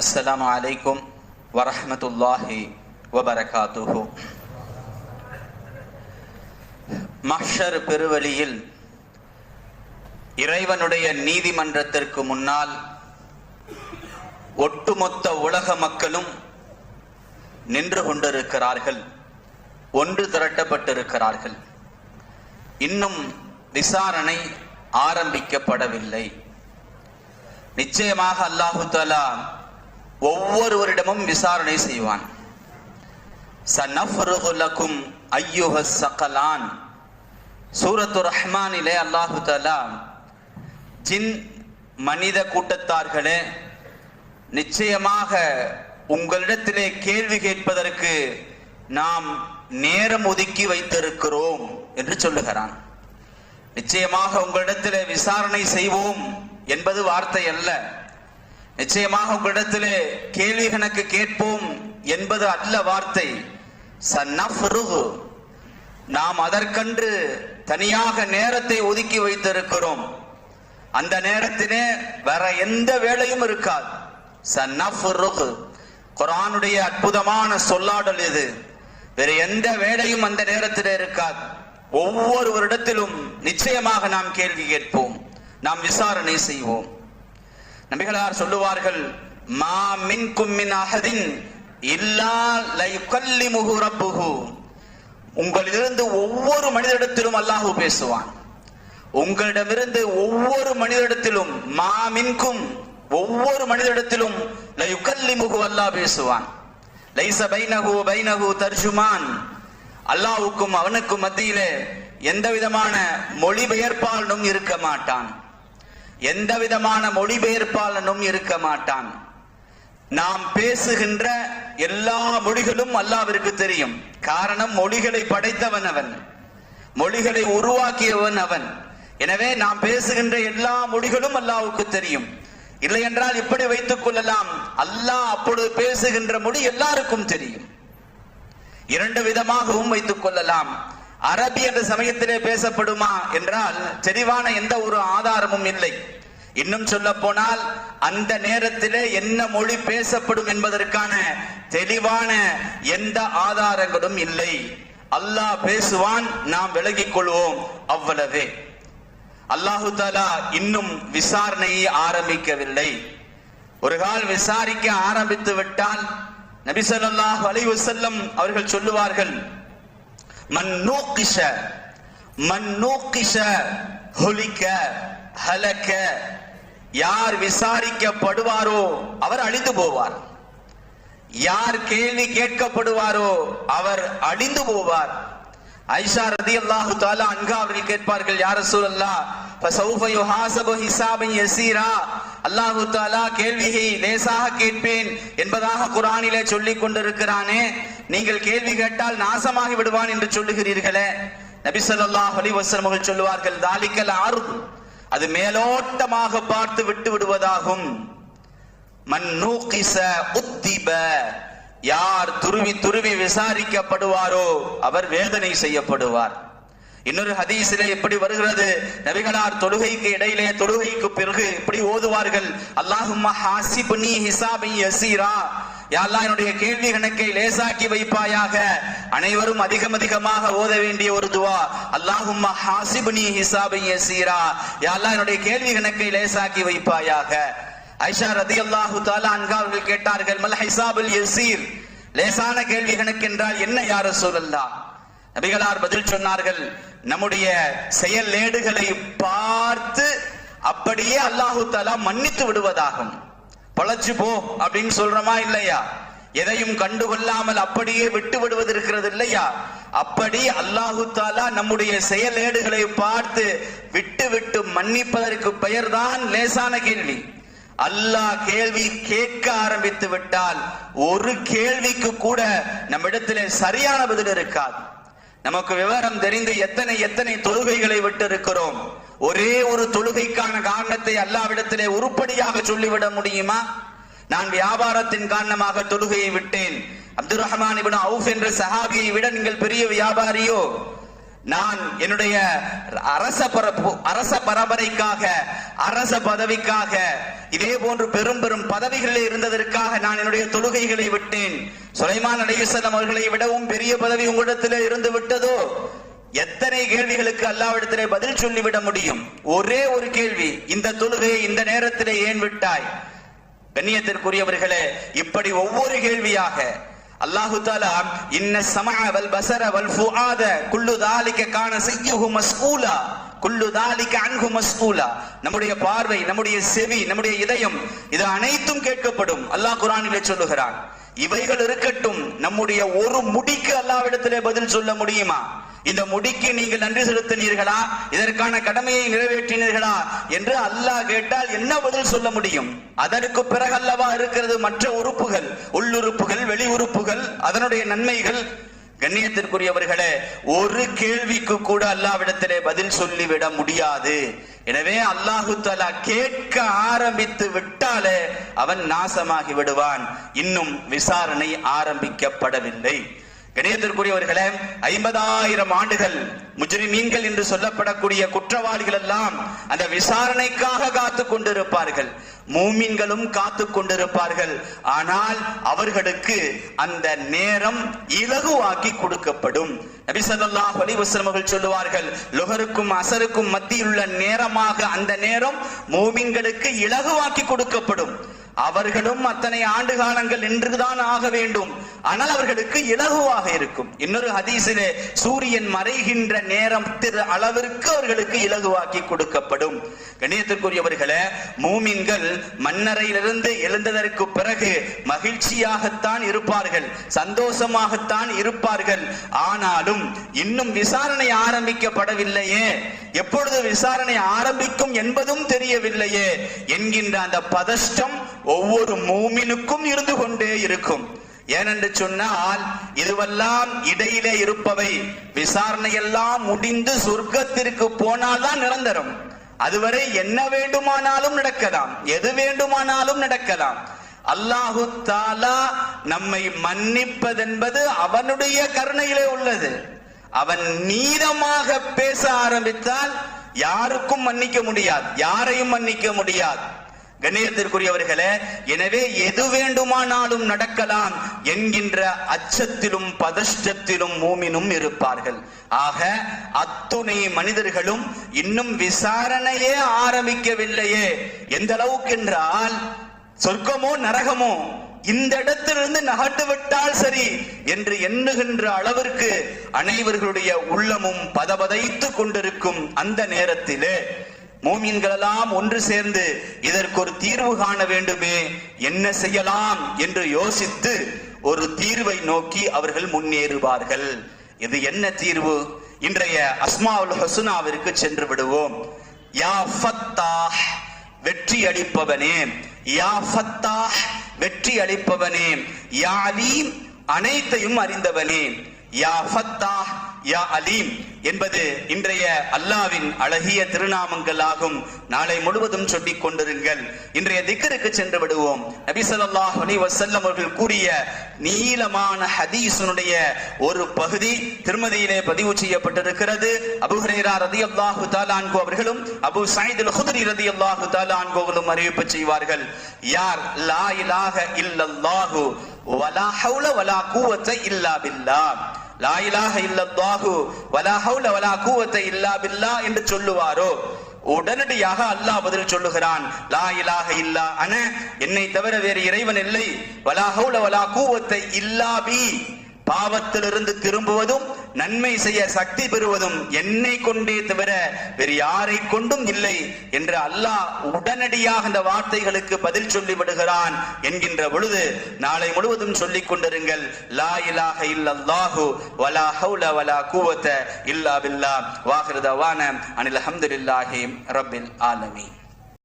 அஸ்லாம் அலைக்கும் வரஹமத்துல்லாஹி வபரகாத்துஹு. மஹர் பெருவழியில் இறைவனுடைய நீதிமன்றத்திற்கு முன்னால் ஒட்டுமொத்த உலக மக்களும் நின்று கொண்டிருக்கிறார்கள் ஒன்று திரட்டப்பட்டிருக்கிறார்கள். இன்னும் விசாரணை ஆரம்பிக்கப்படவில்லை. நிச்சயமாக அல்லாஹு தாலா ஒவ்வொருவரிடமும் விசாரணை செய்வான். சனஃப்ருகு ஐயுஹ சகலான். சூரத்து ரஹ்மானிலே அல்லாஹு தலா ஜின் மனித கூட்டத்தார்களே நிச்சயமாக உங்களிடத்திலே கேள்வி கேட்பதற்கு நாம் நேரம் ஒதுக்கி வைத்திருக்கிறோம் என்று சொல்லுகிறான். நிச்சயமாக உங்களிடத்திலே விசாரணை செய்வோம் என்பது வார்த்தை அல்ல. நிச்சயமாக உங்களிடத்திலே கேள்வி கணக்கு கேட்போம் என்பது அல்ல வார்த்தை. நாம் அதற்கென்று தனியாக நேரத்தை ஒதுக்கி வைத்திருக்கிறோம். அந்த நேரத்திலே வேற எந்த வேலையும் இருக்காது. சன்னஃப்ருகு. குரானுடைய அற்புதமான சொல்லாடல் இது. வேற எந்த வேலையும் அந்த நேரத்தில் இருக்காது. ஒவ்வொருவரிடத்திலும் நிச்சயமாக நாம் கேள்வி கேட்போம். நாம் விசாரணை செய்வோம். நபிகளார் சொல்லுவார்கள் மா மின்கும் மின் அஹதின் இல்லா லையுகல்லிமுஹு ரப்புஹு. உங்களிலிருந்து ஒவ்வொரு மனிதரிடத்திலும் அல்லாஹு பேசுவான். உங்களிடமிருந்து ஒவ்வொரு மனிதரிடத்திலும் மா மின்கும் ஒவ்வொரு மனிதரிடத்திலும் லையுகல்லிமுஹு அல்லாஹ் பேசுவான். லைச பைனகு பைனகு தர்ஜுமான். அல்லாஹ்வுக்கும் அவனுக்கும் மத்தியிலே எந்த விதமான மொழிபெயர்ப்பாளனும் இருக்க மாட்டான். எந்த விதமான மொழிபெயர்ப்பாளனும் இருக்க மாட்டான். நாம் பேசுகின்ற எல்லா மொழிகளும் அல்லாவிற்கு தெரியும். காரணம் மொழிகளை படைத்தவன் அவன். மொழிகளை உருவாக்கியவன் அவன். எனவே நாம் பேசுகின்ற எல்லா மொழிகளும் அல்லாவுக்கு தெரியும். இல்லை என்றால் இப்படி வைத்துக் கொள்ளலாம். அல்லாஹ் அப்பொழுது பேசுகின்ற மொழி எல்லாருக்கும் தெரியும். இரண்டு விதமாகவும் வைத்துக் கொள்ளலாம். அரபி என்ற சமயத்திலே பேசப்படுமா என்றால் தெளிவான எந்த ஒரு ஆதாரமும் இல்லை. இன்னும் சொல்ல போனால் அந்த நேரத்திலே என்ன மொழி பேசப்படும் என்பதற்கான தெளிவான எந்த ஆதாரங்களும் இல்லை. அல்லாஹ் பேசுவான் நாம் விலகிக் கொள்வோம் அவ்வளவே. அல்லாஹு தாலா இன்னும் விசாரணையை ஆரம்பிக்கவில்லை. ஒரு கால் விசாரிக்க ஆரம்பித்து விட்டால் நபிசல்லாஹ் ஸல்லல்லாஹு அலைஹி அவர்கள் சொல்லுவார்கள் மன் மன்னூக்கிச மன் ஹலக்க யார் விசாரிக்கப்படுவாரோ அவர் அழிந்து போவார். யார் கேள்வி கேட்கப்படுவாரோ அவர் அழிந்து போவார். ஐஷா ரதியல்லாஹு தாலா அன்கா அவர்கள் கேட்பார்கள் யா சூழல்லா ஃபஸௌஃப யுஹாஸபு ஹிசாபன் யசீரா. அல்லாஹு தாலா கேள்வியை லேசாக கேட்பேன் என்பதாக குரானிலே சொல்லிக் கொண்டிருக்கிறானே. நீங்கள் கேள்வி கேட்டால் நாசமாகி விடுவான் என்று சொல்லுகிறீர்களே. நபிசல்லாஹ் ஸல்லல்லாஹு சொல்லுவார்கள் தாலிக்கல் ஆறு அது மேலோட்டமாக பார்த்து விட்டு விடுவதாகும். மன் யார் துருவி துருவி விசாரிக்கப்படுவாரோ அவர் வேதனை செய்யப்படுவார். இன்னொரு ஹதீஸிலே எப்படி வருகிறது? நபிகளார் தொழுகைக்கு இடையிலே தொழுகைக்கு பிறகு இப்படி ஓதுவார்கள்? அல்லாஹும்ம ஹாசிப்னி ஹிசாபி யசீரா. யா என்னுடைய கேள்வி கணக்கை லேசாக்கி வைப்பாயாக. அனைவரும் அதிகம் அதிகமாக ஓத வேண்டிய ஒரு துவா. அல்லாஹும்மா ஹாசிபுனி ஹிசாபி யசீரா. யா என்னுடைய கேள்வி கணக்கை லேசாக்கி வைப்பாயாக. ஐஷா ரதியல்லாஹு தாலா அன்கா அவர்கள் கேட்டார்கள் மல் ஹிசாபுல் யசீர்? லேசான கேள்வி கணக்கு என்றால் என்ன யார் சூழல்லா நபிகளார் பதில் சொன்னார்கள் நம்முடைய செயல் ஏடுகளை பார்த்து அப்படியே அல்லாஹு தாலா மன்னித்து விடுவதாகும். பழச்சு போ அப்படின்னு சொல்றமா இல்லையா? எதையும் கண்டுகொள்ளாமல் அப்படியே விட்டு விடுவது இருக்கிறது இல்லையா அப்படி அல்லாஹு தாலா நம்முடைய செயலேடுகளை பார்த்து விட்டு விட்டு மன்னிப்பதற்கு பெயர்தான் லேசான கேள்வி. அல்லாஹ் கேள்வி கேட்க ஆரம்பித்து விட்டால் ஒரு கேள்விக்கு கூட நம்மிடத்திலே சரியான பதில் இருக்காது. நமக்கு விவரம் தெரிந்து எத்தனை எத்தனை தொழுகைகளை விட்டிருக்கிறோம். ஒரே ஒரு தொழுகைக்கான காரணத்தை அல்லாவிடத்திலே உருப்படியாக சொல்லிவிட முடியுமா? நான் வியாபாரத்தின் காரணமாக தொழுகையை விட்டேன். அப்துல் ரஹ்மான் இப்னு அவுஃப் என்ற சஹாபியை விட நீங்கள் பெரிய வியாபாரியோ? நான் என்னுடைய அரச பரப்பு அரச பரம்பரைக்காக அரச பதவிக்காக இதே போன்று பெரும் பெரும் பதவிகளில் இருந்ததற்காக நான் என்னுடைய தொழுகைகளை விட்டேன். சுலைமான் அலையுசல்லம் அவர்களை விடவும் பெரிய பதவி உங்களிடத்தில் இருந்து விட்டதோ? எத்தனை கேள்விகளுக்கு அல்லாவிடத்திலே பதில் சொல்லிவிட முடியும்? ஒரே ஒரு கேள்வி இந்த தொழுகையை இந்த நேரத்திலே ஏன் விட்டாய்? கண்ணியத்திற்குரியவர்களே இப்படி ஒவ்வொரு கேள்வியாக அல்லாஹு தாலா இன்ன சமஅ வல் பசர வல் ஃபுஆத குல்லு தாலிக கான செய்யுஹு மஸ்ஊலா குல்லு தாலிக அன்ஹு மஸ்ஊலா நம்முடைய பார்வை நம்முடைய செவி நம்முடைய இதயம் இது அனைத்தும் கேட்கப்படும். அல்லாஹ் குர்ஆனிலே சொல்லுகிறான். இவைகள் இருக்கட்டும் நம்முடைய ஒரு முடிக்கு அல்லாவிடத்திலே பதில் சொல்ல முடியுமா? இந்த முடிக்கு நீங்கள் நன்றி செலுத்தினீர்களா? இதற்கான கடமையை நிறைவேற்றினீர்களா? என்று அல்லாஹ் கேட்டால் என்ன பதில் சொல்ல முடியும்? அதற்கு பிறகு அல்லவா இருக்கிறது மற்ற உறுப்புகள் உள்ளுறுப்புகள் வெளி உறுப்புகள் அதனுடைய நன்மைகள்? கண்ணியத்திற்குரியவர்களே ஒரு கேள்விக்கு கூட அல்லாவிடத்திலே பதில் சொல்லிவிட முடியாது. எனவே அல்லாஹு தலா கேட்க ஆரம்பித்து விட்டாலே அவன் நாசமாகி விடுவான். இன்னும் விசாரணை ஆரம்பிக்கப்படவில்லை. கணியத்திற்குரியவர்களே ஐம்பதாயிரம் ஆண்டுகள் முஜ்ரிமீன்கள் என்று சொல்லப்படக்கூடிய குற்றவாளிகள் எல்லாம் அந்த விசாரணைக்காக காத்து கொண்டிருப்பார்கள். மூமின்களும் காத்து கொண்டிருப்பார்கள். ஆனால் அவர்களுக்கு அந்த நேரம் இலகுவாக்கி கொடுக்கப்படும். நபி ஸல்லல்லாஹு சொல்லுவார்கள் லுகருக்கும் அசருக்கும் மத்தியில் உள்ள நேரமாக அந்த நேரம் மூமின்களுக்கு இலகுவாக்கி கொடுக்கப்படும். அவர்களும் அத்தனை ஆண்டு காலங்கள் நின்றுதான் ஆக வேண்டும். ஆனால் அவர்களுக்கு இலகுவாக இருக்கும். இன்னொரு ஹதீசிலே சூரியன் மறைகின்ற நேரம் திரு அளவிற்கு அவர்களுக்கு இலகுவாக்கி கொடுக்கப்படும். கணியத்திற்குரியவர்களே மூமின்கள் மன்னரையிலிருந்து எழுந்ததற்கு பிறகு மகிழ்ச்சியாகத்தான் இருப்பார்கள் சந்தோஷமாகத்தான் இருப்பார்கள். ஆனாலும் இன்னும் விசாரணை ஆரம்பிக்கப்படவில்லையே. எப்பொழுது விசாரணை ஆரம்பிக்கும் என்பதும் தெரியவில்லையே. என்கின்ற அந்த பதஷ்டம் ஒவ்வொரு மூமினுக்கும் இருந்து கொண்டே இருக்கும். ஏனென்று சொன்னால் இதுவெல்லாம் இடையிலே இருப்பவை. விசாரணை எல்லாம் முடிந்து சொர்க்கத்திற்கு போனால்தான் நிரந்தரம். அதுவரை என்ன வேண்டுமானாலும் நடக்கலாம். எது வேண்டுமானாலும் நடக்கலாம். அல்லாஹு தாலா நம்மை மன்னிப்பதென்பது அவனுடைய கருணையிலே உள்ளது. அவன் நீளமாக பேச ஆரம்பித்தால் யாருக்கும் மன்னிக்க முடியாது. யாரையும் மன்னிக்க முடியாது. கண்ணியத்திற்குரியவர்களே எனவே எது வேண்டுமானாலும் நடக்கலாம் என்கின்ற அச்சத்திலும் பதஷ்டத்திலும் மூமினும் இருப்பார்கள். ஆக அத்துணை மனிதர்களும் இன்னும் விசாரணையே ஆரம்பிக்கவில்லையே. எந்த அளவுக்கு என்றால் சொர்க்கமோ நரகமோ இந்த இடத்திலிருந்து நகர்ந்து விட்டால் சரி என்று எண்ணுகின்ற அளவிற்கு அனைவர்களுடைய உள்ளமும் பதபதைத்து கொண்டிருக்கும் அந்த நேரத்திலே மூமின்களெல்லாம் ஒன்று சேர்ந்து இதற்கு ஒரு தீர்வு காண வேண்டுமே என்ன செய்யலாம் என்று யோசித்து ஒரு தீர்வை நோக்கி அவர்கள் முன்னேறுவார்கள். இது என்ன தீர்வு? இன்றைய அஸ்மாவுல் ஹசுனாவிற்கு சென்று விடுவோம். யா ஃபத்தாஹ் வெற்றி அளிப்பவனே. யா ஃபத்தாஹ் வெற்றி அளிப்பவனே. யா அலீம் அனைத்தையும் அறிந்தவனே. யா ஃபத்தாஹ் யா அலீம் என்பது இன்றைய அல்லாவின் அழகிய திருநாமங்கள் ஆகும் நாளை முழுவதும் சொல்லிக் கொண்டிருங்கள். இன்றைய திக்கருக்கு சென்று விடுவோம். நபி ஸல்லல்லாஹு அலைஹி அவர்கள் கூறிய நீளமான ஹதீசனுடைய ஒரு பகுதி திருமதியிலே பதிவு செய்யப்பட்டிருக்கிறது. அபு ஹரேரா ரதி அல்லாஹு அன்ஹு அவர்களும் அபு சாயிதுல் ஹுதரி ரதி அல்லாஹு தஆலா அறிவிப்பு செய்வார்கள். யார்? லா இலாக இல்லல்லாஹு வலா ஹவுல வலா கூவத்தை இல்லா பில்லா. லா இலாஹ இல்லல்லாஹு வலா ஹவுல வலா கூவத்தை இல்லா பில்லா என்று சொல்லுவாரோ? உடனடியாக அல்லாஹ் பதில் சொல்லுகிறான் லா இலாஹ இல்லா அன என்னை தவிர வேறு இறைவன் இல்லை. வலா ஹவுல வலா கூவத்தை இல்லா பி பாவத்திலிருந்து திரும்புவதும் நன்மை செய்ய சக்தி பெறுவதும் என்னை கொண்டே தவிர வேறு யாரை கொண்டும் இல்லை என்று அல்லாஹ் உடனடியாக இந்த வார்த்தைகளுக்கு பதில் சொல்லி விடுகிறான் என்கின்ற பொழுது நாளை முழுவதும் சொல்லிக் கொண்டிருங்கள் லா இலாக இல்லல்லாஹு வலா ஹவுல வலா கூவத்த இல்லா பில்லா. வாகிருதவான அனில் அஹமதுல்லாஹி ரபில் ஆலமீன்.